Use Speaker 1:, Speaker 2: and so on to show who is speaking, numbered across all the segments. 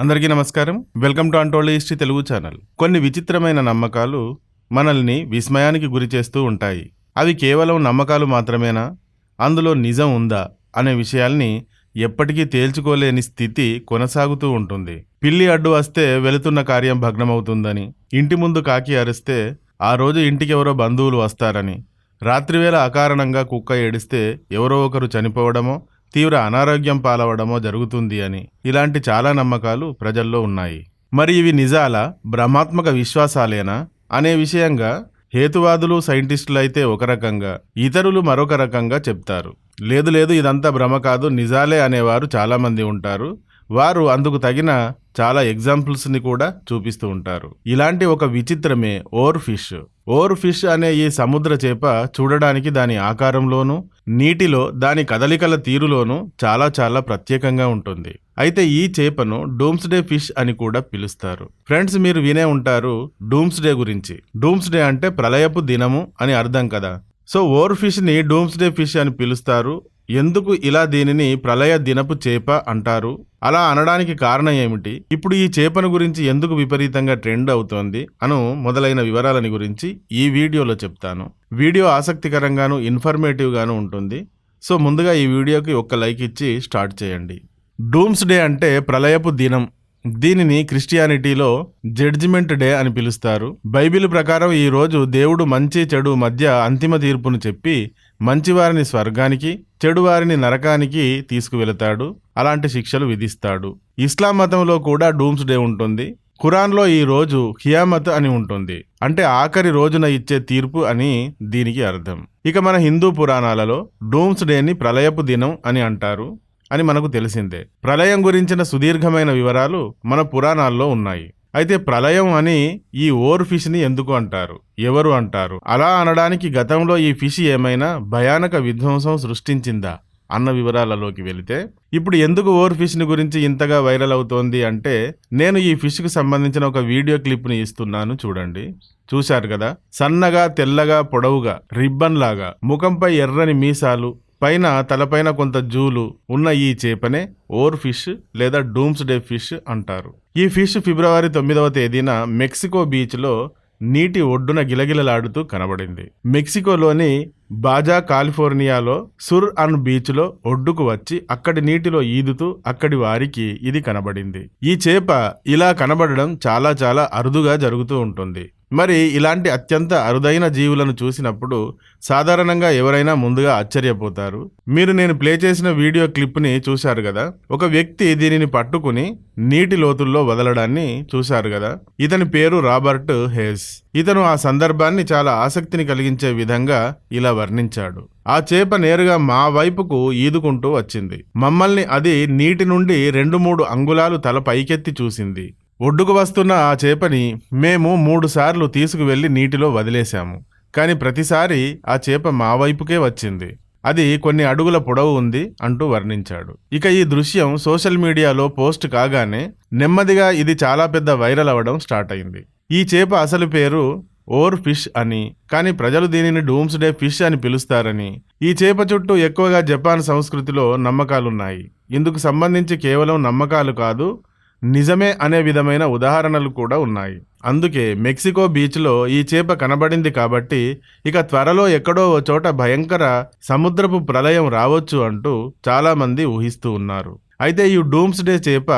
Speaker 1: అందరికీ నమస్కారం. Welcome to అంటోళ్ళ హిస్టరీ తెలుగు ఛానల్. కొన్ని విచిత్రమైన నమ్మకాలు మనల్ని విస్మయానికి గురి చేస్తూ ఉంటాయి. అవి కేవలం నమ్మకాలు మాత్రమేనా? అందులో నిజం ఉందా? అనే విషయాల్ని ఎప్పటికీ తేల్చుకోలేని స్థితి కొనసాగుతూ ఉంటుంది. పిల్లి అడ్డు వస్తే వెళుతున్న కార్యం భగ్నమవుతుందని ఇంటి ముందు కాకి అరిస్తే ఆ రోజు ఇంటికెవరో బంధువులు వస్తారని రాత్రివేళ అకారణంగా కుక్క ఏడిస్తే ఎవరో ఒకరు చనిపోవడమో తీవ్ర అనారోగ్యం పాలవడమో జరుగుతుంది అని ఇలాంటి చాలా నమ్మకాలు ప్రజల్లో ఉన్నాయి. మరి ఇవి నిజాల? భ్రమాత్మక విశ్వాసాలేనా? అనే విషయంగా హేతువాదులు సైంటిస్టులు అయితే ఒక రకంగా ఇతరులు మరొక రకంగా చెప్తారు. లేదు లేదు ఇదంతా భ్రమ కాదు నిజాలే అనేవారు చాలామంది ఉంటారు. వారు అందుకు తగిన చాలా ఎగ్జాంపుల్స్ని కూడా చూపిస్తూ ఉంటారు. ఇలాంటి ఒక విచిత్రమే ఓర్ ఫిష్ ఓర్ ఫిష్ అనే ఈ సముద్ర చేప చూడడానికి దాని ఆకారంలోనూ నీటిలో దాని కదలికల తీరులోనూ చాలా చాలా ప్రత్యేకంగా ఉంటుంది. అయితే ఈ చేపను డూమ్స్డే ఫిష్ అని కూడా పిలుస్తారు. ఫ్రెండ్స్ మీరు వినే ఉంటారు డూమ్స్డే గురించి. డూమ్స్డే అంటే ప్రళయపు దినము అని అర్థం కదా. సో ఓర్ ఫిష్ని డూమ్స్డే ఫిష్ అని పిలుస్తారు. ఎందుకు ఇలా దీనిని ప్రళయ దినపు చేప అంటారు? అలా అనడానికి కారణం ఏమిటి? ఇప్పుడు ఈ చేపను గురించి ఎందుకు విపరీతంగా ట్రెండ్ అవుతోంది అను మొదలైన వివరాలని గురించి ఈ వీడియోలో చెప్తాను. వీడియో ఆసక్తికరంగాను ఇన్ఫర్మేటివ్గాను ఉంటుంది. సో ముందుగా ఈ వీడియోకి ఒక్క లైక్ ఇచ్చి స్టార్ట్ చేయండి. డూమ్స్ డే అంటే ప్రళయపు దినం. దీనిని క్రిస్టియానిటీలో జడ్జిమెంట్ డే అని పిలుస్తారు. బైబిల్ ప్రకారం ఈ రోజు దేవుడు మంచి చెడు మధ్య అంతిమ తీర్పును చెప్పి మంచివారిని స్వర్గానికి చెడువారిని నరకానికి తీసుకువెళతాడు. అలాంటి శిక్షలు విధిస్తాడు. ఇస్లాం మతంలో కూడా డూమ్స్ డే ఉంటుంది. ఖురాన్లో ఈ రోజు హియామత్ అని ఉంటుంది. అంటే ఆఖరి రోజున ఇచ్చే తీర్పు అని దీనికి అర్థం. ఇక మన హిందూ పురాణాలలో డూమ్స్ డేని ప్రళయపు దినం అని అంటారు అని మనకు తెలిసిందే. ప్రళయం గురించిన సుదీర్ఘమైన వివరాలు మన పురాణాల్లో ఉన్నాయి. అయితే ప్రళయం అని ఈ ఓర్ ఫిష్ని ఎందుకు అంటారు? ఎవరు అంటారు? అలా అనడానికి గతంలో ఈ ఫిష్ ఏమైనా భయానక విధ్వంసం సృష్టించిందా? అన్న వివరాలలోకి వెళితే ఇప్పుడు ఎందుకు ఓర్ ఫిష్ని గురించి ఇంతగా వైరల్ అవుతోంది అంటే నేను ఈ ఫిష్కి సంబంధించిన ఒక వీడియో క్లిప్ని ఇస్తున్నాను చూడండి. చూశారు కదా? సన్నగా తెల్లగా పొడవుగా రిబ్బన్ లాగా ముఖంపై ఎర్రని మీసాలు పైన తలపైన కొంత జూలు ఉన్న ఈ చేపనే ఓర్ ఫిష్ లేదా డూమ్స్ డే ఫిష్ అంటారు. ఈ ఫిష్ ఫిబ్రవరి తొమ్మిదవ తేదీన మెక్సికో బీచ్లో నీటి ఒడ్డున గిలగిలలాడుతూ కనబడింది. మెక్సికోలోని బాజా కాలిఫోర్నియాలో సుర్ అన్ బీచ్లో ఒడ్డుకు వచ్చి అక్కడి నీటిలో ఈదుతూ అక్కడి వారికి ఇది కనబడింది. ఈ చేప ఇలా కనబడడం చాలా చాలా అరుదుగా జరుగుతూ ఉంటుంది. మరి ఇలాంటి అత్యంత అరుదైన జీవులను చూసినప్పుడు సాధారణంగా ఎవరైనా ముందుగా ఆశ్చర్యపోతారు. మీరు నేను ప్లే చేసిన వీడియో క్లిప్ని చూశారు కదా? ఒక వ్యక్తి దీనిని పట్టుకుని నీటి లోతుల్లో వదలడాన్ని చూశారు కదా? ఇతని పేరు రాబర్ట్ హేస్. ఇతను ఆ సందర్భాన్ని చాలా ఆసక్తిని కలిగించే విధంగా ఇలా వర్ణించాడు. ఆ చేప నేరుగా మా వైపుకు ఈదుకుంటూ వచ్చింది. మమ్మల్ని అది నీటి నుండి రెండు మూడు అంగుళాలు తల పైకెత్తి చూసింది. ఒడ్డుకు వస్తున్న ఆ చేపని మేము మూడుసార్లు తీసుకువెళ్ళి నీటిలో వదిలేశాము. కానీ ప్రతిసారి ఆ చేప మా వైపుకే వచ్చింది. అది కొన్ని అడుగుల పొడవు ఉంది అంటూ వర్ణించాడు. ఇక ఈ దృశ్యం సోషల్ మీడియాలో పోస్ట్ కాగానే నెమ్మదిగా ఇది చాలా పెద్ద వైరల్ అవ్వడం స్టార్ట్ అయింది. ఈ చేప అసలు పేరు ఓర్ ఫిష్ అని. కానీ ప్రజలు దీనిని డూమ్స్ డే ఫిష్ అని పిలుస్తారని. ఈ చేప చుట్టూ ఎక్కువగా జపాన్ సంస్కృతిలో నమ్మకాలున్నాయి. ఇందుకు సంబంధించి కేవలం నమ్మకాలు కాదు నిజమే అనే విధమైన ఉదాహరణలు కూడా ఉన్నాయి. అందుకే మెక్సికో బీచ్లో ఈ చేప కనబడింది కాబట్టి ఇక త్వరలో ఎక్కడో ఓ చోట భయంకర సముద్రపు ప్రళయం రావచ్చు అంటూ చాలామంది ఊహిస్తూ ఉన్నారు. అయితే ఈ డూమ్స్ డే చేప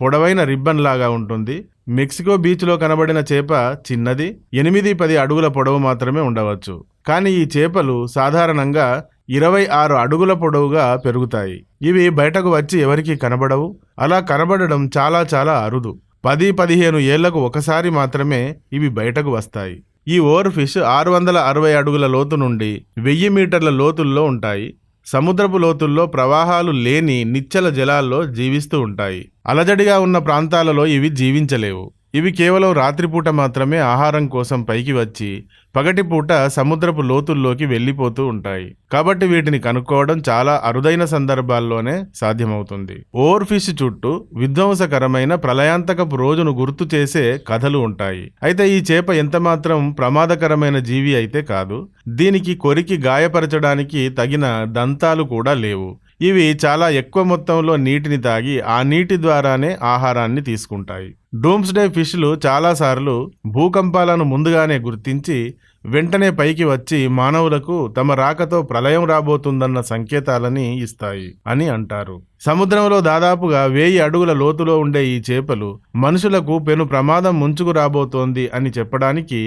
Speaker 1: పొడవైన రిబ్బన్ లాగా ఉంటుంది. మెక్సికో బీచ్లో కనబడిన చేప చిన్నది ఎనిమిది పది అడుగుల పొడవు మాత్రమే ఉండవచ్చు. కానీ ఈ చేపలు సాధారణంగా ఇరవై ఆరు అడుగుల పొడవుగా పెరుగుతాయి. ఇవి బయటకు వచ్చి ఎవరికీ కనబడవు. అలా కనబడడం చాలా చాలా అరుదు. పది పదిహేను ఏళ్ళకు ఒకసారి మాత్రమే ఇవి బయటకు వస్తాయి. ఈ ఓర్ ఫిష్ ఆరు వందల అరవై అడుగుల లోతు నుండి వెయ్యి మీటర్ల లోతుల్లో ఉంటాయి. సముద్రపు లోతుల్లో ప్రవాహాలు లేని నిచ్చల జలాల్లో జీవిస్తూ ఉంటాయి. అలజడిగా ఉన్న ప్రాంతాలలో ఇవి జీవించలేవు. ఇవి కేవలం రాత్రిపూట మాత్రమే ఆహారం కోసం పైకి వచ్చి పగటిపూట సముద్రపు లోతుల్లోకి వెళ్ళిపోతూ ఉంటాయి. కాబట్టి వీటిని కనుక్కోవడం చాలా అరుదైన సందర్భాల్లోనే సాధ్యమవుతుంది. ఓవర్ ఫిష్ చుట్టూ విధ్వంసకరమైన ప్రళయాంతకపు రోజును గుర్తు చేసే కథలు ఉంటాయి. అయితే ఈ చేప ఎంతమాత్రం ప్రమాదకరమైన జీవి అయితే కాదు. దీనికి కొరికి గాయపరచడానికి తగిన దంతాలు కూడా లేవు. ఇవి చాలా ఎక్కువ మొత్తంలో నీటిని తాగి ఆ నీటి ద్వారానే ఆహారాన్ని తీసుకుంటాయి. డూమ్స్డే ఫిష్లు చాలాసార్లు భూకంపాలను ముందుగానే గుర్తించి వెంటనే పైకి వచ్చి మానవులకు తమ రాకతో ప్రళయం రాబోతుందన్న సంకేతాలని ఇస్తాయి అని అంటారు. సముద్రంలో దాదాపుగా వేయి అడుగుల లోతులో ఉండే ఈ చేపలు మనుషులకు పెను ప్రమాదం ముంచుకు రాబోతోంది అని చెప్పడానికి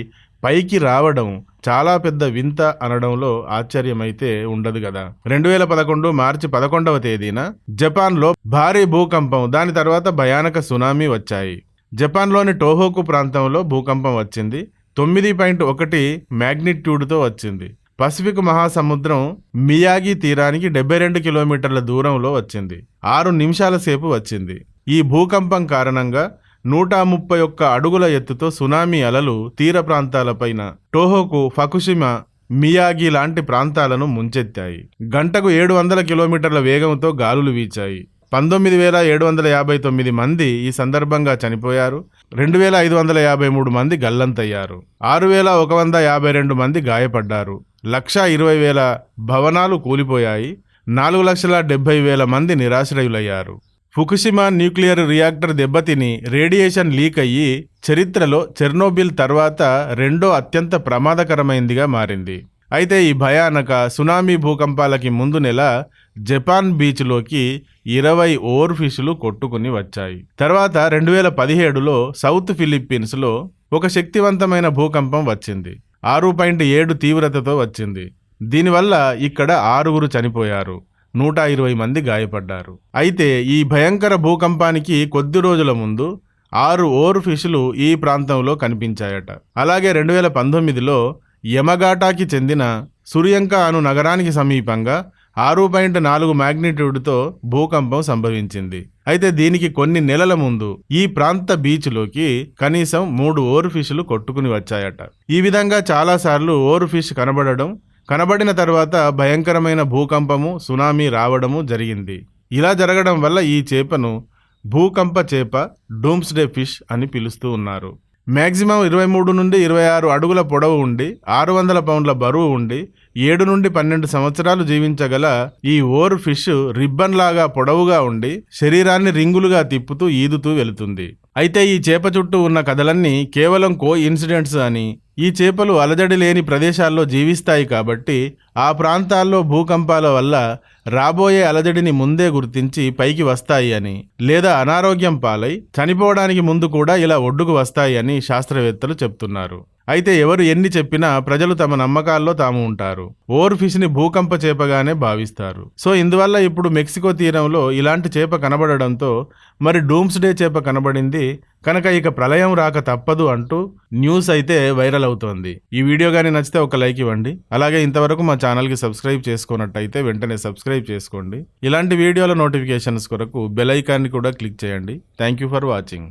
Speaker 1: పైకి రావడం చాలా పెద్ద వింత అనడంలో ఆశ్చర్యమైతే ఉండదు కదా రెండు వేల పదకొండు మార్చి పదకొండవ తేదీన జపాన్లో భారీ భూకంపం దాని తర్వాత భయానక సునామీ వచ్చాయి. జపాన్లోని టోహోకు ప్రాంతంలో భూకంపం వచ్చింది. తొమ్మిది పాయింట్ ఒకటి మ్యాగ్నిట్యూడ్తో వచ్చింది. పసిఫిక్ మహాసముద్రం మియాగి తీరానికి డెబ్బై రెండు కిలోమీటర్ల దూరంలో వచ్చింది. ఆరు నిమిషాల సేపు వచ్చింది. ఈ భూకంపం కారణంగా నూట ముప్పై ఒక్క అడుగుల ఎత్తుతో సునామీ అలలు తీర ప్రాంతాలపైన టోహోకు ఫకుషిమ మియాగి లాంటి ప్రాంతాలను ముంచెత్తాయి. గంటకు ఏడు వందల కిలోమీటర్ల వేగంతో గాలులు వీచాయి. పంతొమ్మిది వేల ఏడు వందల యాభై తొమ్మిది మంది ఈ సందర్భంగా చనిపోయారు. రెండు వేల ఐదు వందల యాభై మూడు మంది గల్లంతయ్యారు. ఆరు వేల ఒక వంద యాభై రెండు మంది గాయపడ్డారు. లక్ష ఇరవై వేల భవనాలు కూలిపోయాయి. నాలుగు లక్షల డెబ్బై వేల మంది నిరాశ్రయులయ్యారు. ఫుకుషిమా న్యూక్లియర్ రియాక్టర్ దెబ్బతిని రేడియేషన్ లీక్ అయ్యి చరిత్రలో చెర్నోబిల్ తర్వాత రెండో అత్యంత ప్రమాదకరమైందిగా మారింది. అయితే ఈ భయానక సునామీ భూకంపాలకి ముందు నెల జపాన్ బీచ్లోకి ఇరవై ఓవర్ ఫిష్లు కొట్టుకుని వచ్చాయి. తర్వాత రెండు వేల పదిహేడులో సౌత్ ఫిలిప్పీన్స్లో ఒక శక్తివంతమైన భూకంపం వచ్చింది. ఆరు పాయింట్ ఏడు తీవ్రతతో వచ్చింది. దీనివల్ల ఇక్కడ ఆరుగురు చనిపోయారు. నూట ఇరవై మంది గాయపడ్డారు. అయితే ఈ భయంకర భూకంపానికి కొద్ది రోజుల ముందు ఆరు ఓర్ ఫిష్లు ఈ ప్రాంతంలో కనిపించాయట. అలాగే రెండు వేల పంతొమ్మిదిలో యమగాటాకి చెందిన సురియంక అను నగరానికి సమీపంగా ఆరు పాయింట్ నాలుగు మ్యాగ్నిట్యూడ్తో భూకంపం సంభవించింది. అయితే దీనికి కొన్ని నెలల ముందు ఈ ప్రాంత బీచ్లోకి కనీసం మూడు ఓరు ఫిష్లు కొట్టుకుని వచ్చాయట. ఈ విధంగా చాలాసార్లు ఓరు ఫిష్ కనబడడం కనబడిన తర్వాత భయంకరమైన భూకంపము సునామీ రావడము జరిగింది. ఇలా జరగడం వల్ల ఈ చేపను భూకంప చేప డూమ్స్డే ఫిష్ అని పిలుస్తూ ఉన్నారు. మ్యాక్సిమం ఇరవై మూడు నుండి ఇరవై ఆరు అడుగుల పొడవు ఉండి ఆరు వందల పౌండ్ల బరువు ఉండి ఏడు నుండి పన్నెండు సంవత్సరాలు జీవించగల ఈ ఓర్ ఫిష్ రిబ్బన్ లాగా పొడవుగా ఉండి శరీరాన్ని రింగులుగా తిప్పుతూ ఈదుతూ వెళుతుంది. అయితే ఈ చేప చుట్టూ ఉన్న కథలన్నీ కేవలం కో ఇన్సిడెంట్స్ అని. ఈ చేపలు అలజడి లేని ప్రదేశాల్లో జీవిస్తాయి కాబట్టి ఆ ప్రాంతాల్లో భూకంపాల వల్ల రాబోయే అలజడిని ముందే గుర్తించి పైకి వస్తాయి అని. లేదా అనారోగ్యం పాలై చనిపోవడానికి ముందు కూడా ఇలా ఒడ్డుకు వస్తాయి అని శాస్త్రవేత్తలు చెప్తున్నారు. అయితే ఎవరు ఎన్ని చెప్పినా ప్రజలు తమ నమ్మకాల్లో తాము ఉంటారు. ఓర్ ఫిష్ని భూకంప చేపగానే భావిస్తారు. సో ఇందువల్ల ఇప్పుడు మెక్సికో తీరంలో ఇలాంటి చేప కనబడడంతో మరి డూమ్స్ డే చేప కనబడింది. కనుక ఇక ప్రళయం రాక తప్పదు అంటూ న్యూస్ అయితే వైరల్ అవుతోంది. ఈ వీడియో కానీ నచ్చితే ఒక లైక్ ఇవ్వండి. అలాగే ఇంతవరకు మా ఛానల్కి సబ్స్క్రైబ్ చేసుకున్నట్టయితే వెంటనే సబ్స్క్రైబ్ చేసుకోండి. ఇలాంటి వీడియోల నోటిఫికేషన్స్ కొరకు బెల్ ఐకాన్ని కూడా క్లిక్ చేయండి. Thank you for watching.